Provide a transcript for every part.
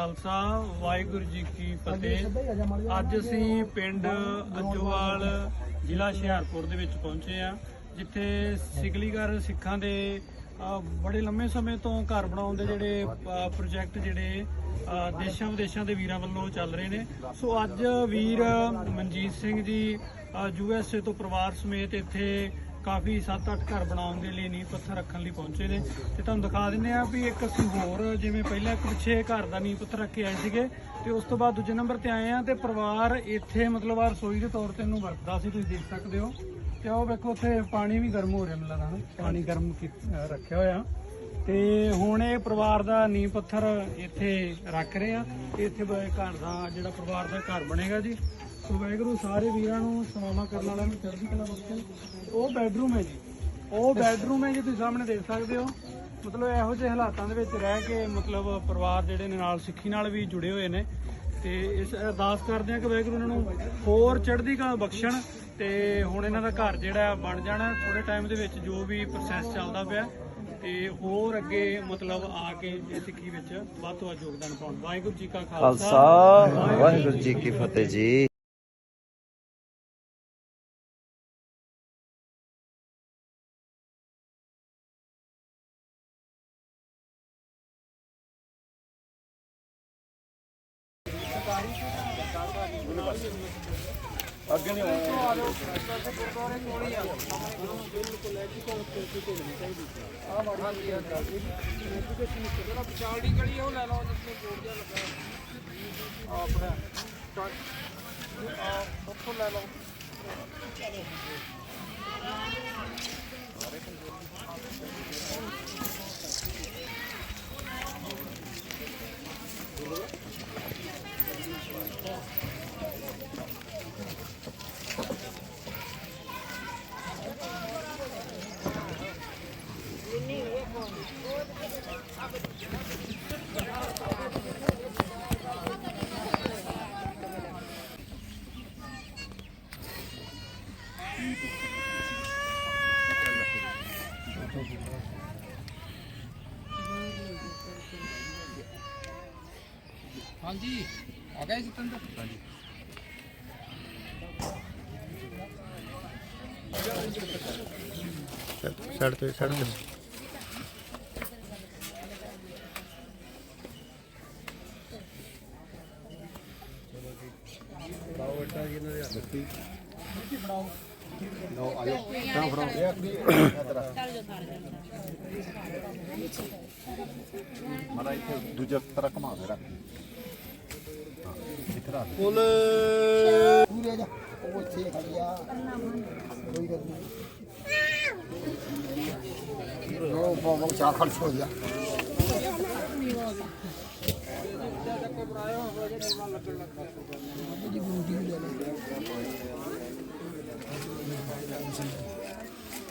ਖਾਲਸਾ ਵਾਹਿਗੁਰੂ ਜੀ ਕੀ ਫਤਿਹ। ਅੱਜ ਅਸੀਂ ਪਿੰਡ ਅੱਜੋਵਾਲ ਜ਼ਿਲ੍ਹਾ ਹੁਸ਼ਿਆਰਪੁਰ ਦੇ ਵਿੱਚ ਪਹੁੰਚੇ ਆ ਜਿੱਥੇ ਸਿਗਲੀਗਰ ਸਿੱਖਾਂ ਦੇ ਬੜੇ ਲੰਮੇ ਸਮੇਂ ਤੋਂ ਘਰ ਬਣਾਉਣ ਦੇ ਜਿਹੜੇ ਪ੍ਰੋਜੈਕਟ ਜਿਹੜੇ ਦੇਸ਼ਾਂ ਵਿਦੇਸ਼ਾਂ ਦੇ ਵੀਰਾਂ ਵੱਲੋਂ ਚੱਲ ਰਹੇ ਨੇ। ਸੋ ਅੱਜ ਵੀਰ Manjeet Singh ji U S A ਤੋਂ ਪਰਿਵਾਰ ਸਮੇਤ ਇੱਥੇ ਕਾਫੀ 7-8 ਘਰ ਬਣਾਉਣ ਦੇ ਲਈ ਨੀਂਹ ਪੱਥਰ ਰੱਖਣ ਲਈ ਪਹੁੰਚੇ ਨੇ। ਤੇ ਤੁਹਾਨੂੰ ਦਿਖਾ ਦਿੰਦੇ ਆ ਵੀ ਇੱਕ ਅਸੀਂ ਹੋਰ ਜਿਵੇਂ ਪਹਿਲਾਂ ਇੱਕ ਪਿੱਛੇ ਘਰ ਦਾ ਨੀਂਹ ਪੱਥਰ ਰੱਖ ਕੇ ਆਏ ਸੀਗੇ ਤੇ ਉਸ ਤੋਂ ਬਾਅਦ ਦੂਜੇ ਨੰਬਰ ਤੇ ਆਏ ਆ ਤੇ ਪਰਿਵਾਰ ਇੱਥੇ ਮਤਲਬ ਆ ਰਸੋਈ ਦੇ ਤੌਰ ਤੇ ਇਹਨੂੰ ਵਰਤਦਾ ਸੀ, ਤੁਸੀਂ ਦੇਖ ਸਕਦੇ ਹੋ। ਤੇ ਉਹ ਵੇਖੋ, ਉੱਥੇ ਪਾਣੀ ਵੀ ਗਰਮ ਹੋ ਰਿਹਾ ਮੈਨੂੰ ਲੱਗਦਾ ਨਾ, ਪਾਣੀ ਗਰਮ ਕੀ- ਰੱਖਿਆ ਹੋਇਆ। ਤੇ ਹੁਣ ਇਹ ਪਰਿਵਾਰ ਦਾ ਨੀਂਹ ਪੱਥਰ ਇੱਥੇ ਰੱਖ ਰਹੇ ਆ ਇੱਥੇ ਘਰ ਦਾ ਜਿਹੜਾ ਪਰਿਵਾਰ ਦਾ ਘਰ ਬਣੇਗਾ ਜੀ। ਸੋ ਵਾਹਿਗੁਰੂ ਸਾਰੇ ਵੀਰਾਂ ਨੂੰ ਸਮਾਮਾ ਕਰਨ ਵਾਲਿਆਂ ਨੂੰ ਚੜ੍ਹਦੀ ਕਲਾ ਬਖਸ਼ੇ। ਉਹ ਬੈੱਡਰੂਮ ਹੈ ਜੀ। ਉਹ ਬੈੱਡਰੂਮ ਹੈ ਜੀ, ਤੁਸੀਂ ਸਾਹਮਣੇ ਦੇਖ ਸਕਦੇ ਹੋ। ਮਤਲਬ ਇਹੋ ਜਿਹੇ ਹਾਲਾਤਾਂ ਦੇ ਵਿੱਚ ਰਹਿ ਕੇ ਮਤਲਬ ਪਰਿਵਾਰ ਜਿਹੜੇ ਨੇ ਨਾਲ ਸਿੱਖੀ ਨਾਲ ਵੀ ਜੁੜੇ ਹੋਏ ਨੇ। ਤੇ ਇਸ ਅਰਦਾਸ ਕਰਦੇ ਆ ਕਿ ਵਾਹਿਗੁਰੂ ਇਹਨਾਂ ਨੂੰ ਹੋਰ ਚੜ੍ਹਦੀ ਕਲਾ ਬਖਸ਼ਣ ਤੇ ਹੁਣ ਇਹਨਾਂ ਦਾ ਘਰ ਜਿਹੜਾ ਬਣ ਜਾਣਾ। ਥੋੜੇ ਟਾਈਮ ਦੇ ਵਿੱਚ ਜੋ ਵੀ ਪ੍ਰੋਸੈਸ ਚੱਲਦਾ ਪਿਆ ਤੇ ਹੋਰ ਅੱਗੇ ਮਤਲਬ ਆ ਕੇ ਸਿੱਖੀ ਵਿੱਚ ਵੱਧ ਤੋਂ ਵੱਧ ਯੋਗਦਾਨ ਪਾਉਣ। ਵਾਹਿਗੁਰੂ ਜੀ ਕਾ ਖਾਲਸਾ। ਵਾਹਿਗੁਰੂ ਜੀ ਕੀ ਫਤਿਹ ਜੀ। ਅੱਗੇ ਨਹੀਂ ਪਛਾੜੀ ਗਲੀ ਉਹ ਲੈ ਲਓ ਜਿੱਥੇ ਬੋਰਡ ਜਿਹਾ ਲੱਗਾ ਆਪਣਾ ਉੱਥੋਂ ਲੈ ਲਓ ਚਲੋ ਹਾਂਜੀ ਆ ਗਏ ਜਤਿੰਦਰ ਹਾਂਜੀ। ਛੱਡ ਤੇ ਛੱਡ ਤੇ ਮਾੜਾ ਇੱਥੇ ਦੂਜਾ ਤਰ੍ਹਾਂ ਘਮਾ ਦੇ ਰੱਖ ਪੂਰੇ ਜਾ ਉਹ ਇੱਥੇ ਖੜਿਆ ਕੋਈ ਗੱਲ ਨਹੀਂ ਉਹ ਬਹੁਤ ਚਾਹ ਖਰਚ ਹੋ ਗਿਆ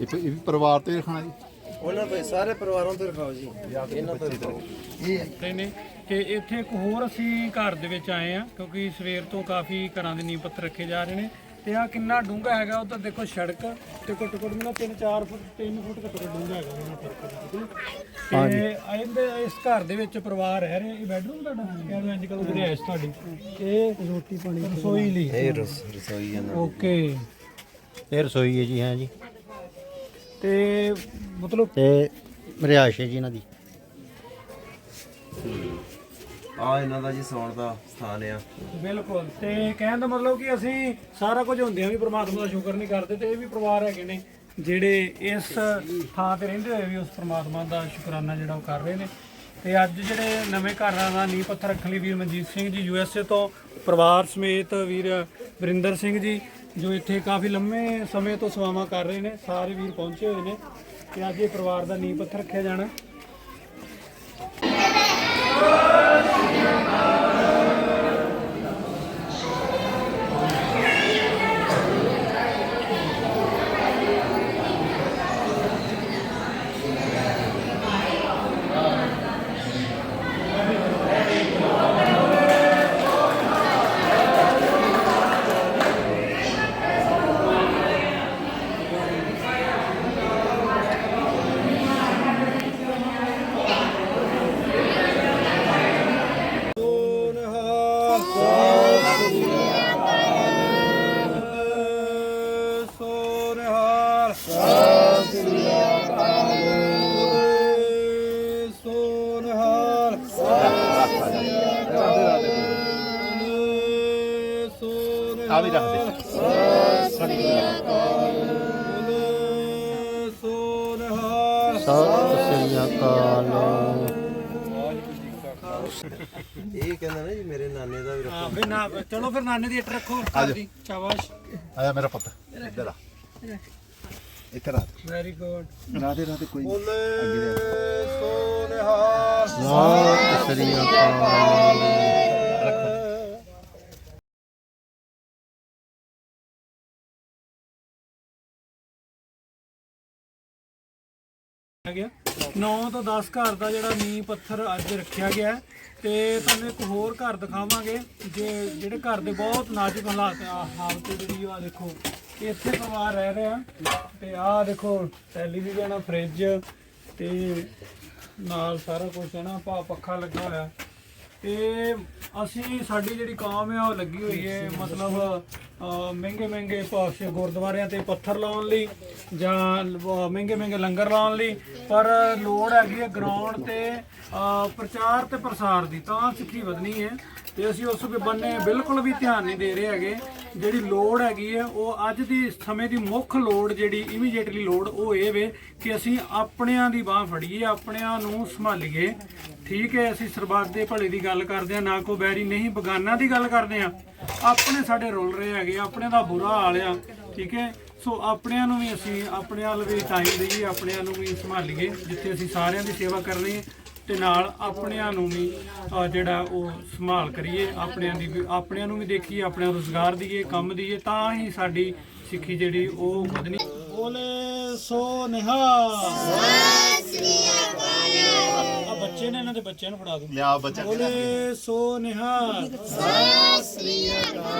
ਇਹ ਪ- ਇਹ ਵੀ ਪਰਿਵਾਰ ਤੇ ਰੱਖਣਾ ਜੀ। ਉਹਨਾਂ ਤੋਂ ਸਾਰੇ ਪਰਿਵਾਰਾਂ ਤੋਂ ਰਖਾਓ ਜੀ। ਇਹਨਾਂ ਤੋਂ ਰਖਾਓ। ਇਹ ਹੈ। ਤੇ ਨੇ ਤੇ ਇੱਥੇ ਇੱਕ ਹੋਰ ਅਸੀਂ ਘਰ ਦੇ ਵਿੱਚ ਆਏ ਆ ਕਿਉਂਕਿ ਸਵੇਰ ਤੋਂ ਕਾਫੀ ਘਰਾਂ ਦੇ ਨੀਂਹ ਪੱਥਰ ਰੱਖੇ ਜਾ ਰਹੇ ਨੇ। ਤੇ ਆ ਕਿੰਨਾ ਡੂੰਘਾ ਹੈਗਾ ਉਹ ਤਾਂ ਦੇਖੋ ਸੜਕ ਤੇ ਘੱਟੋ ਘੱਟ ਮੈਨੂੰ 3-4 ਫੁੱਟ 3 ਫੁੱਟ ਘੱਟੋ ਘੱਟ ਡੂੰਘਾ ਹੈਗਾ ਉਹਨਾਂ ਸੜਕ ਤੇ ਇਹਦੇ ਇਸ ਘਰ ਦੇ ਵਿੱਚ ਪਰਿਵਾਰ ਰਹਿ ਰਿਹਾ ਇਹ ਬੈਡਰੂਮ ਤੁਹਾਡਾ? ਕਹਿੰਦੇ ਅੱਜ ਕੱਲ ਰਿਹਾਇਸ਼ ਤੁਹਾਡੀ। ਇਹ ਰੋਟੀ ਪਾਣੀ ਰਸੋਈ ਲਈ। ਇਹ ਰਸ- ਰਸੋਈ ਇਹਨਾਂ ਓਕੇ। ਇਹ ਰਸੋਈ ਹੈ ਜੀ ਹਾਂ ਜੀ। ਤੇ ਮਤਲਬ ਤੇ ਰਿਹਾਇਸ਼ ਹੈ ਜੀ ਇਹਨਾਂ ਦੀ। ਆ ਇਹਨਾਂ ਦਾ ਜੀ ਸੌਣ ਦਾ ਸਥਾਨ ਆ। ਬਿਲਕੁਲ, ਤੇ ਕਹਿਣ ਦਾ ਮਤਲਬ ਕਿ ਅਸੀਂ ਸਾਰਾ ਕੁਝ ਹੁੰਦਿਆਂ ਵੀ ਪ੍ਰਮਾਤਮਾ ਦਾ ਸ਼ੁਕਰ ਨਹੀਂ ਕਰਦੇ ਤੇ ਇਹ ਵੀ ਪਰਿਵਾਰ ਹੈਗੇ ਨੇ ਜਿਹੜੇ ਇਸ ਥਾਂ ਤੇ ਰਹਿੰਦੇ ਹੋਏ ਵੀ ਉਸ ਪ੍ਰਮਾਤਮਾ ਦਾ ਸ਼ੁਕਰਾਨਾ ਜਿਹੜਾ ਉਹ ਕਰ ਰਹੇ ਨੇ। ਤੇ ਅੱਜ ਜਿਹੜੇ ਨਵੇਂ ਘਰਾਂ ਦਾ ਨੀਂਹ ਪੱਥਰ ਰੱਖਣ ਲਈ ਵੀਰ Manjeet Singh ji U S A ਤੋਂ, ਪਰਿਵਾਰ ਸਮੇਤ ਵੀਰ ਵਰਿੰਦਰ ਸਿੰਘ ਜੀ, ਜੋ ਇੱਥੇ ਕਾਫੀ ਲੰਮੇ ਸਮੇਂ ਤੋਂ ਸੇਵਾਵਾਂ ਕਰ ਰਹੇ ਨੇ, ਸਾਰੇ ਵੀਰ ਪਹੁੰਚੇ ਹੋਏ ਨੇ ਤੇ ਅੱਜ ਇਹ ਪਰਿਵਾਰ ਦਾ ਨੀਂਹ ਪੱਥਰ ਰੱਖਿਆ ਜਾਣਾ। ਸੋਨਹਾਲ ਸੋਨਹਾਲ ਆ ਵੀ ਰੱਖ ਦੇ ਸੋਨਹਾਲ ਸਤਿ ਸ੍ਰੀ ਅਕਾਲ ਇਹ ਕਹਿੰਦਾ ਨਾ ਜੀ ਮੇਰੇ ਨਾਨੇ ਦਾ ਵੀ ਰੱਖੋ ਹਾਂ ਫਿਰ ਨਾ ਚਲੋ ਫਿਰ ਨਾਨੇ ਦੀ ਇੱਟ ਰੱਖੋ ਘਰ ਦੀ ਸ਼ਾਬਾਸ਼। ਆਇਆ ਮੇਰਾ ਪੁੱਤ ਇੱਧਰ ਆ। ਇੱਥੇ ਰੱਖ ਵੈਰੀ ਗੁੱਡ ਰਾਦੇ ਰਾਦੇ ਕੋਈ ਬੋਲੇ ਸ੍ਰੀ ਅਕਾਲ ਗਿਆ। 9 ਤੋਂ 10 ਘਰ ਦਾ ਜਿਹੜਾ ਨੀਂਹ ਪੱਥਰ ਅੱਜ ਰੱਖਿਆ ਗਿਆ ਹੈ ਤੇ ਤੁਹਾਨੂੰ ਇੱਕ ਹੋਰ ਘਰ ਦਿਖਾਵਾਂਗੇ ਜੇ ਜਿਹੜੇ ਘਰ ਦੇ ਬਹੁਤ ਨਾਜ਼ੁਕ ਹਾਲਾਤ ਆ ਹਾਲਤ ਜਿਹੜੀ ਆ ਦੇਖੋ, ਇੱਥੇ ਪਰਿਵਾਰ ਰਹਿ ਰਿਹਾ ਤੇ ਆਹ ਦੇਖੋ, ਟੈਲੀਵਿਜ਼ਨ ਆ ਫ੍ਰਿਜ ਤੇ ਨਾਲ ਸਾਰਾ ਕੁਝ ਹੈ ਨਾ ਪਾ ਪੱਖਾ ਲੱਗਾ ਹੋਇਆ। ਤੇ ਅਸੀਂ, ਸਾਡੀ ਜਿਹੜੀ ਕੌਮ ਹੈ, ਉਹ ਲੱਗੀ ਹੋਈ ਹੈ, ਮਤਲਬ ਮਹਿੰਗੇ ਮਹਿੰਗੇ ਪਾਸੇ ਗੁਰਦੁਆਰਿਆਂ ਤੇ ਪੱਥਰ ਲਾਉਣ ਲਈ ਜਾਂ ਮਹਿੰਗੇ ਮਹਿੰਗੇ ਲੰਗਰ ਲਾਉਣ ਲਈ, ਪਰ ਲੋੜ ਹੈਗੀ ਹੈ ਗਰਾਊਂਡ ਤੇ ਪ੍ਰਚਾਰ ਤੇ ਪ੍ਰਸਾਰ ਦੀ, ਤਾਂ ਸਿੱਖੀ ਵਧਣੀ ਹੈ। ਤੇ ਅਸੀਂ ਉਸ ਬੰਨੇ ਬਿਲਕੁਲ ਵੀ ਧਿਆਨ ਨਹੀਂ ਦੇ ਰਹੇ ਹੈਗੇ। ਜਿਹੜੀ ਲੋੜ ਹੈਗੀ ਹੈ, ਉਹ ਅੱਜ ਦੀ ਸਮੇਂ ਦੀ ਮੁੱਖ ਲੋੜ ਜਿਹੜੀ ਇਮੀਡੀਏਟਲੀ ਲੋੜ, ਉਹ ਇਹ ਵੇ ਕਿ ਅਸੀਂ ਆਪਣਿਆਂ ਦੀ ਬਾਹ ਫੜੀਏ, ਆਪਣਿਆਂ ਨੂੰ ਸੰਭਾਲੀਏ। ਠੀਕ ਹੈ, ਅਸੀਂ ਸਰਬੱਤ ਦੇ ਭਲੇ ਦੀ ਗੱਲ ਕਰਦੇ ਆ ਨਾ ਕੋ ਬੈਰੀ ਨਹੀਂ, ਬਗਾਨਾ ਦੀ ਗੱਲ ਕਰਦੇ ਆ ਆਪਣੇ ਸਾਡੇ ਰੁਲ ਰਹੇ ਹੈਗੇ, ਆਪਣੇ ਦਾ ਬੁਰਾ ਹਾਲ ਆ। ਠੀਕ ਹੈ, ਸੋ ਆਪਣਿਆਂ ਨੂੰ ਵੀ ਅਸੀਂ ਆਪਣੇ ਵੱਲ ਵੀ ਟਾਈਮ ਦੇਈਏ, ਆਪਣਿਆਂ ਨੂੰ ਵੀ ਸੰਭਾਲੀਏ, ਜਿੱਥੇ ਅਸੀਂ ਸਾਰਿਆਂ ਦੀ ਸੇਵਾ ਕਰਨੀ ਹੈ। ਤੇ ਨਾਲ ਆਪਣਿਆਂ ਨੂੰ ਵੀ ਅਹ, ਜਿਹੜਾ ਉਹ ਸੰਭਾਲ ਕਰੀਏ ਆਪਣਿਆਂ ਦੀ ਵੀ- ਆਪਣਿਆਂ ਨੂੰ ਵੀ ਦੇਖੀਏ ਆਪਣਿਆਂ ਨੂੰ ਰੋਜ਼ਗਾਰ ਦਈਏ ਕੰਮ ਦਈਏ ਤਾਂ ਹੀ ਸਾਡੀ ਸਿੱਖੀ ਜਿਹੜੀ ਉਹ ਵਧਣੀ। ਬੋਲੇ ਸੋ ਨਿਹਾਲ ਆ ਬੱਚੇ ਨੇ ਇਹਨਾਂ ਦੇ ਬੱਚਿਆਂ ਨੂੰ ਫੜਾ ਦੋ। ਲਿਆ ਬੱਚਾ। ਬੋਲੇ ਸੋ ਨਿਹਾਲ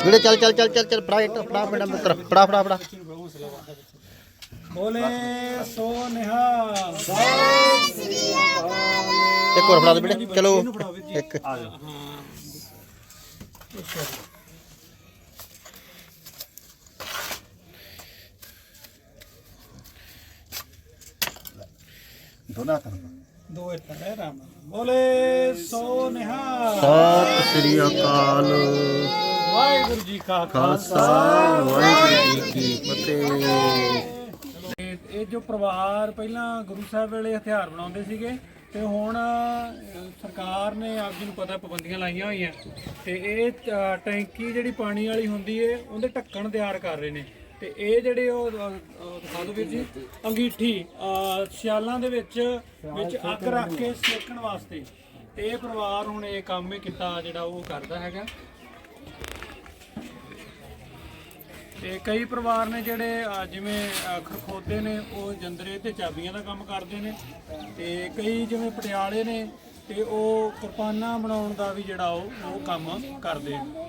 ਵੀਰੇ ਚੱਲ ਚੱਲ ਚੱਲ ਚੱਲ ਚੱਲ ਫੜਾ ਇੱਟ ਫੜਾ ਮੇਰਾ ਮਿੱਤਰ ਫੜਾ ਫੜਾ ਫੜਾ। ਬੋਲੇ ਸੋ ਨਿਹਾਲ ਇੱਕ ਹੋਰ ਫੜਾ ਦੇ ਵੀਰੇ ਚਲੋ। ਫੜਾਓ ਵੀਰ ਜੀ। ਇੱਕ। ਦੋਨਾਂ ਤਰਫ ਦੋ ਇੱਟ ਹੈ ਆਰਾਮ ਨਾਲ। ਬੋਲੇ ਸੋ ਨਿਹਾਲ। ਸਤਿ ਸ੍ਰੀ ਅਕਾਲ। ਵਾਹਿਗੁਰੂ ਜੀ ਕਾ ਖਾਲਸਾ ਵਾਹਿਗੁਰੂ ਜੀ ਕੀ ਫਤਿਹ। ਇਹ ਜੋ ਪਰਿਵਾਰ ਪਹਿਲਾਂ ਗੁਰੂ ਸਾਹਿਬ ਵੇਲੇ ਹਥਿਆਰ ਬਣਾਉਂਦੇ ਸੀਗੇ ਤੇ ਹੁਣ ਸਰਕਾਰ ਨੇ ਆਪ ਜੀ ਨੂੰ ਪਤਾ ਪਾਬੰਦੀਆਂ ਲਾਈਆਂ ਹੋਈਆਂ ਤੇ ਇਹ ਟੈਂਕੀ ਜਿਹੜੀ ਪਾਣੀ ਵਾਲੀ ਹੁੰਦੀ ਏ, ਉਹਦੇ ਢੱਕਣ ਤਿਆਰ ਕਰ ਰਹੇ ਨੇ। ਤੇ ਇਹ ਜਿਹੜੇ ਉਹ ਦਿਖਾ ਦਿਓ ਵੀਰ ਜੀ, ਅੰਗੀਠੀ ਸਿਆਲਾਂ ਦੇ ਵਿੱਚ ਵਿੱਚ ਅੱਗ ਰੱਖ ਕੇ ਸੇਕਣ ਵਾਸਤੇ। ਤੇ ਇਹ ਪਰਿਵਾਰ ਹੁਣ ਇਹ ਕੰਮ ਹੀ ਕੀਤਾ ਜਿਹੜਾ ਉਹ ਕਰਦਾ ਹੈਗਾ। ਤੇ ਕਈ ਪਰਿਵਾਰ ਨੇ ਜਿਹੜੇ ਅਹ, ਜਿਵੇਂ ਅਹ, ਖਰਖੋਦੇ ਨੇ ਉਹ ਜੰਦਰੇ ਤੇ ਚਾਬੀਆਂ ਦਾ ਕੰਮ ਕਰਦੇ ਨੇ ਤੇ ਕਈ ਜਿਵੇਂ ਪਟਿਆਲੇ ਨੇ ਤੇ ਉਹ ਕਿਰਪਾਨਾਂ ਬਣਾਉਣ ਦਾ ਵੀ ਜਿਹੜਾ ਉਹ ਉਹ ਕੰਮ ਕਰਦੇ ਨੇ।